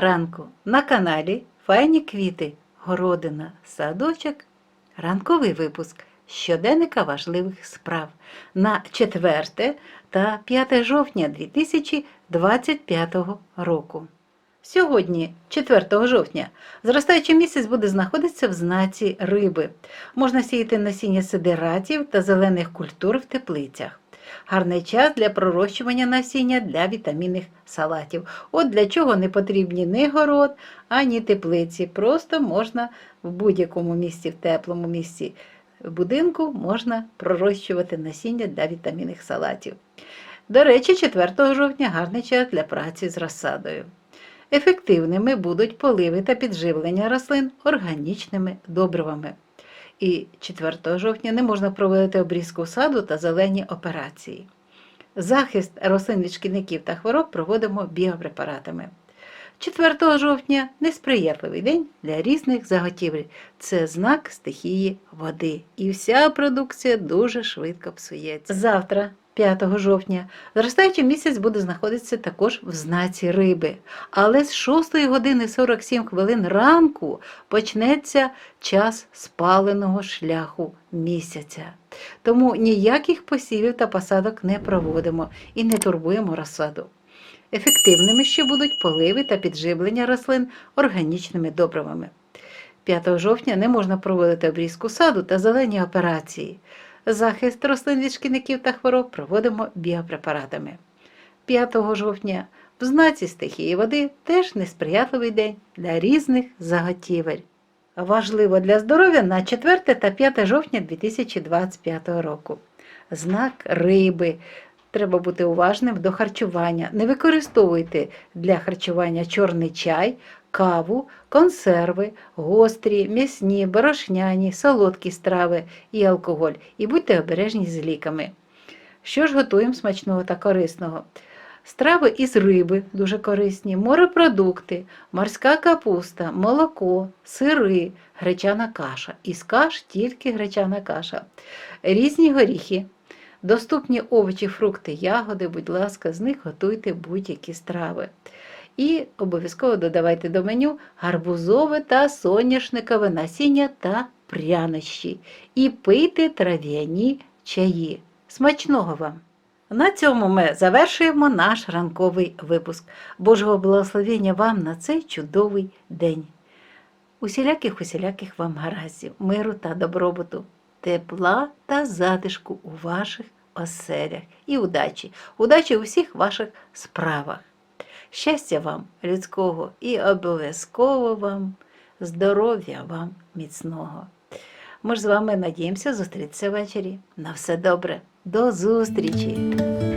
ранку на каналі Файні квіти, городина, садочок. Ранковий випуск щоденника важливих справ на 4 та 5 жовтня 2025 року. Сьогодні, 4 жовтня, зростаючий місяць буде знаходитися в знаці риби. Можна сіяти насіння сидератів та зелених культур в теплицях. Гарний час для пророщування насіння для вітамінних салатів. От для чого не потрібні ні город, ані теплиці. Просто можна в будь-якому місці, в теплому місці будинку можна пророщувати насіння для вітамінних салатів. До речі, 4 жовтня гарний час для праці з розсадою. Ефективними будуть поливи та підживлення рослин органічними добривами. І 4 жовтня не можна проводити обрізку саду та зелені операції. Захист рослин від шкідників та хвороб проводимо біопрепаратами. 4 жовтня несприятливий день для різних заготівель. Це знак стихії води. І вся продукція дуже швидко псується. Завтра, 5 жовтня, зростаючий місяць буде знаходитися також в знаці риби. Але з 6 години 47 хвилин ранку почнеться час спаленого шляху місяця. Тому ніяких посівів та посадок не проводимо і не турбуємо розсаду. Ефективними ще будуть поливи та підживлення рослин органічними добривами. 5 жовтня не можна проводити обрізку саду та зелені операції. Захист рослин від шкідників та хвороб проводимо біопрепаратами. 5 жовтня в знаці стихії води теж несприятливий день для різних заготівель. Важливо для здоров'я на 4 та 5 жовтня 2025 року. Знак риби. Треба бути уважним до харчування. Не використовуйте для харчування чорний чай, каву, консерви, гострі, м'ясні, борошняні, солодкі страви і алкоголь. І будьте обережні з ліками. Що ж готуємо смачного та корисного? Страви із риби дуже корисні, морепродукти, морська капуста, молоко, сири, гречана каша. Із каш тільки гречана каша, різні горіхи. Доступні овочі, фрукти, ягоди, будь ласка, з них готуйте будь-які страви. І обов'язково додавайте до меню гарбузове та соняшникове насіння та прянощі. І пийте трав'яні чаї. Смачного вам! На цьому ми завершуємо наш ранковий випуск. Божого благословення вам на цей чудовий день. Усіляких усіляких вам гараздів, миру та добробуту, тепла та затишку у ваших оселях і удачі, удачі у всіх ваших справах. Щастя вам людського і обов'язково вам здоров'я вам міцного. Ми ж з вами надіємося зустрітися ввечері. На все добре. До зустрічі!